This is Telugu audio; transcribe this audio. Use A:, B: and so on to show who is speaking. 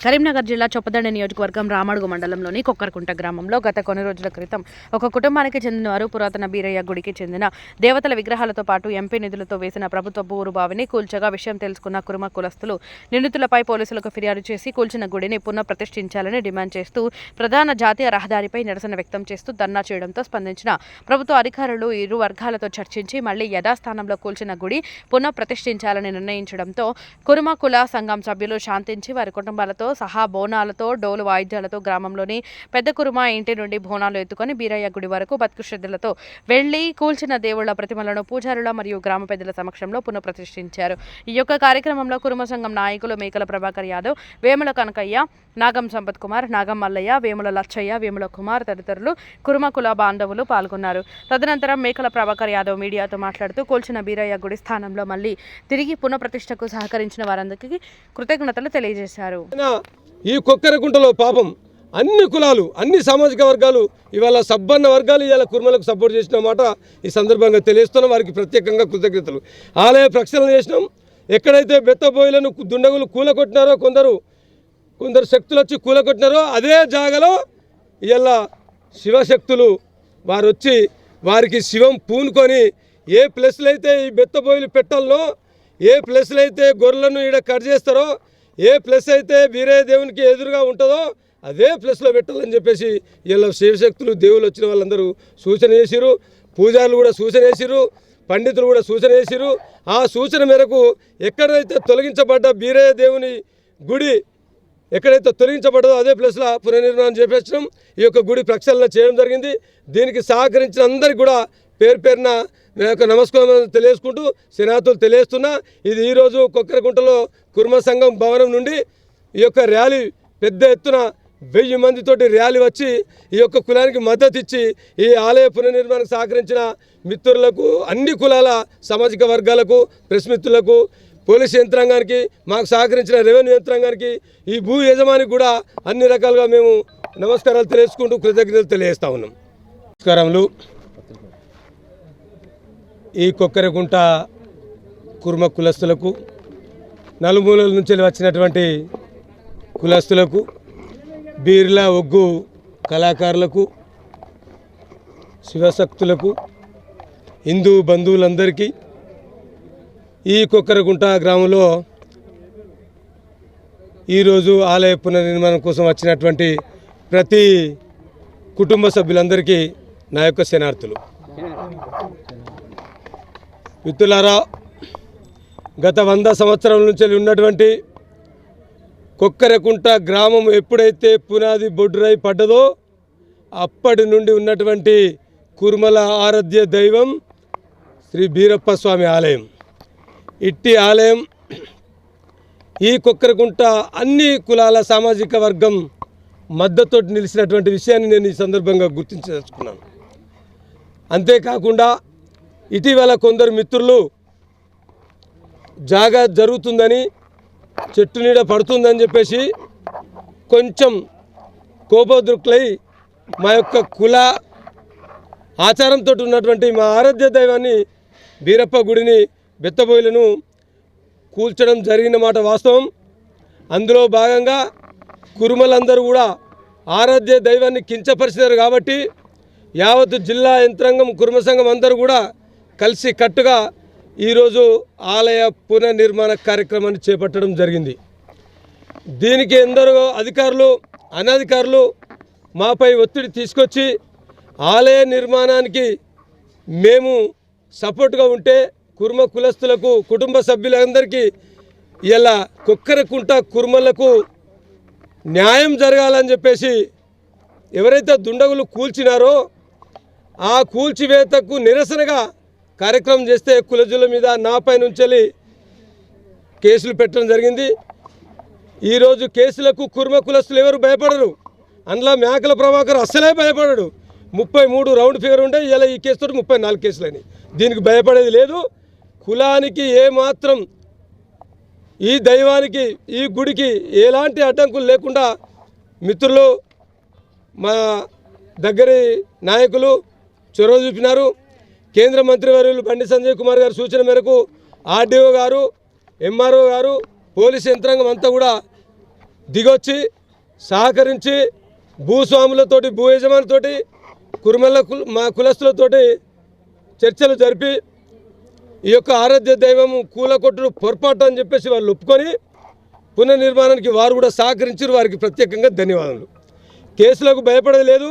A: Karimnagar జిల్లా చొప్పదండ నియోజకవర్గం రామడుగు మండలంలోని కొక్కరకుంట గ్రామంలో గత కొన్ని రోజుల క్రితం ఒక కుటుంబానికి చెందిన వారు పురాతన బీరయ్య గుడికి చెందిన దేవతల విగ్రహాలతో పాటు ఎంపీ నిధులతో వేసిన ప్రభుత్వ బోరు బావిని కూల్చగా విషయం తెలుసుకున్న కురుమ కులస్తులు నిందితులపై పోలీసులకు ఫిర్యాదు చేసి కూల్చిన గుడిని పునః ప్రతిష్ఠించాలని డిమాండ్ చేస్తూ ప్రధాన జాతీయ రహదారిపై నిరసన వ్యక్తం చేస్తూ ధర్నా చేయడంతో స్పందించిన ప్రభుత్వ అధికారులు ఇరు వర్గాలతో చర్చించి మళ్ళీ యథాస్థానంలో కూల్చిన గుడి పునః ప్రతిష్ఠించాలని నిర్ణయించడంతో కురుమ కుల సంఘం సభ్యులు శాంతించి వారి కుటుంబాలతో సహా బోనాలతో డోలు వాయిద్యాలతో గ్రామంలోని పెద్ద కురుమ ఇంటి నుండి బోనాలు ఎత్తుకొని బీరయ్య గుడి వరకు బతుకు శ్రద్ధలతో వెళ్ళి కూల్చిన దేవుళ్ళ ప్రతిమలను పూజారుల మరియు గ్రామ పెద్దల సమక్షంలో పునఃప్రతిష్ఠించారు. ఈ యొక్క కార్యక్రమంలో కురుమ సంఘం నాయకులు మేకల ప్రభాకర్ యాదవ్ వేముల కనకయ్య నాగం సంపత్ కుమార్ నాగం మల్లయ్య వేముల లచ్చయ్య వేముల కుమార్ తదితరులు కురుమ కుల బాంధవులు పాల్గొన్నారు. తదనంతరం మేకల ప్రభాకర్ యాదవ్ మీడియాతో మాట్లాడుతూ కూల్చిన బీరయ్య గుడి స్థానంలో మళ్ళీ తిరిగి పునఃప్రతిష్టకు సహకరించిన వారందరికీ కృతజ్ఞతలు తెలియజేశారు.
B: ఈ కొక్కరకుంటలో పాపం అన్ని కులాలు అన్ని సామాజిక వర్గాలు ఇవాళ సబ్బన్న వర్గాలు ఇవాళ కుర్మలకు సపోర్ట్ చేసిన మాట ఈ సందర్భంగా తెలియస్తున్నాం వారికి ప్రత్యేకంగా కృతజ్ఞతలు. ఆలయ ప్రక్షాళన చేసినాం. ఎక్కడైతే బెత్తబోయిలను దుండగులు కూలగొట్టినారో కొందరు కొందరు శక్తులు వచ్చి కూలగొట్టినారో అదే జాగలో ఇవాళ శివశక్తులు వారు వచ్చి వారికి శివం పూనుకొని ఏ ప్లేస్లో అయితే ఈ బెత్తబోయిలు పెట్టాలనో ఏ ప్లేస్లో అయితే గొర్రెలను ఈడ కట్ చేస్తారో ఏ ప్లస్ అయితే వీరే దేవునికి ఎదురుగా ఉంటుందో అదే ప్లేస్లో పెట్టాలని చెప్పేసి వీళ్ళ శివశక్తులు దేవులు వచ్చిన వాళ్ళందరూ సూచన చేసిరు పూజారులు కూడా సూచన చేసిరు పండితులు కూడా సూచన చేసిరు ఆ సూచన మేరకు ఎక్కడైతే తొలగించబడ్డ బీరయ్య దేవుని గుడి ఎక్కడైతే తొలగించబడదో అదే ప్లేస్లో పునర్నిర్మాణం చేపించడం ఈ యొక్క గుడి ప్రక్షాళన చేయడం జరిగింది. దీనికి సహకరించిన అందరికీ కూడా పేరు పేరున నా యొక్క నమస్కారం తెలియజేసుకుంటూ శనాతులు తెలియజేస్తున్నా ఇది ఈరోజు కొక్కరకుంటలో కుర్మ సంఘం భవనం నుండి ఈ యొక్క ర్యాలీ పెద్ద ఎత్తున వెయ్యి మందితోటి ర్యాలీ వచ్చి ఈ యొక్క కులానికి మద్దతు ఇచ్చి ఈ ఆలయ పునర్నిర్మాణకు సహకరించిన మిత్రులకు అన్ని కులాల సామాజిక వర్గాలకు ప్రెస్ మిత్రులకు పోలీస్ యంత్రాంగానికి మాకు సహకరించిన రెవెన్యూ యంత్రాంగానికి ఈ భూ యజమానికి కూడా అన్ని రకాలుగా మేము నమస్కారాలు తెలియజేసుకుంటూ కృతజ్ఞతలు తెలియజేస్తా ఉన్నాం. నమస్కారములు. ఈ కొక్కరగుంట కుర్మ కులస్తులకు నలుమూలల నుంచి వచ్చినటువంటి కులస్తులకు బీర్లా ఒగ్గు కళాకారులకు శివశక్తులకు హిందూ బంధువులందరికీ ఈ కొక్కరగుంట గ్రామంలో ఈరోజు ఆలయ పునర్నిర్మాణం కోసం వచ్చినటువంటి ప్రతి కుటుంబ సభ్యులందరికీ నా యొక్క శనార్థులు మిత్రులారా గత వంద సంవత్సరాల నుంచి ఉన్నటువంటి కొక్కరకుంట గ్రామం ఎప్పుడైతే పునాది బొడ్డురై పడ్డదో అప్పటి నుండి ఉన్నటువంటి కుర్మల ఆరాధ్య దైవం శ్రీ బీరప్ప స్వామి ఆలయం. ఇట్టి ఆలయం ఈ కుక్కరకుంట అన్ని కులాల సామాజిక వర్గం మద్దతు నిలిచినటువంటి విషయాన్ని నేను ఈ సందర్భంగా గుర్తించదలుచుకున్నాను. అంతేకాకుండా ఇటీవల కొందరు మిత్రులు జాగా జరుగుతుందని చెట్టు నీడ పడుతుందని చెప్పేసి కొంచెం కోపోద్రుక్లై మా యొక్క కుల ఆచారంతో ఉన్నటువంటి మా ఆరాధ్య దైవాన్ని బీరప్ప గుడిని బెత్తబోయిలను కూల్చడం జరిగిన మాట వాస్తవం. అందులో భాగంగా కురుమలందరూ కూడా ఆరాధ్య దైవాన్ని కించపరిచినారు కాబట్టి యావత్ జిల్లా యంత్రాంగం కుర్మ సంఘం అందరూ కూడా కలిసి కట్టుగా ఈరోజు ఆలయ పునర్నిర్మాణ కార్యక్రమాన్ని చేపట్టడం జరిగింది. దీనికి ఎందరో అధికారులు అనధికారులు మాపై ఒత్తిడి తీసుకొచ్చి ఆలయ నిర్మాణానికి మేము సపోర్ట్గా ఉంటే కుర్మ కులస్తులకు కుటుంబ సభ్యులందరికీ ఇలా కుక్కరకుంట కుర్మలకు న్యాయం జరగాలని చెప్పేసి ఎవరైతే దుండగులు కూల్చినారో ఆ కూల్చివేతకు నిరసనగా కార్యక్రమం చేస్తే కులజుల మీద నాపై నుంచి కేసులు పెట్టడం జరిగింది. ఈరోజు కేసులకు కుర్మ కులస్తులు ఎవరు భయపడరు. అందులో మేకల ప్రభాకర్ అస్సలే భయపడడు. ముప్పై మూడు రౌండ్ ఫిగర్ ఉంటే ఇలా ఈ కేసుతో ముప్పై నాలుగు కేసులని దీనికి భయపడేది లేదు. కులానికి ఏమాత్రం ఈ దైవానికి ఈ గుడికి ఎలాంటి అడ్డంకులు లేకుండా మిత్రులు మా దగ్గరి నాయకులు చొరవ చూపినారు. కేంద్ర మంత్రివర్యులు బండి సంజయ్ కుమార్ గారి సూచన మేరకు ఆర్డీఓ గారు ఎంఆర్ఓ గారు పోలీస్ యంత్రాంగం అంతా కూడా దిగొచ్చి సహకరించి భూస్వాములతోటి భూ యజమానులతోటి కురుమల్ల కుల మా కులస్తులతోటి చర్చలు జరిపి ఈ యొక్క ఆరాధ్య దైవం కూలకొట్టుడు పొరపాటు అని చెప్పేసి వాళ్ళు ఒప్పుకొని పునర్నిర్మాణానికి వారు కూడా సహకరించారు. వారికి ప్రత్యేకంగా ధన్యవాదాలు కేసులకు
C: భయపడలేదు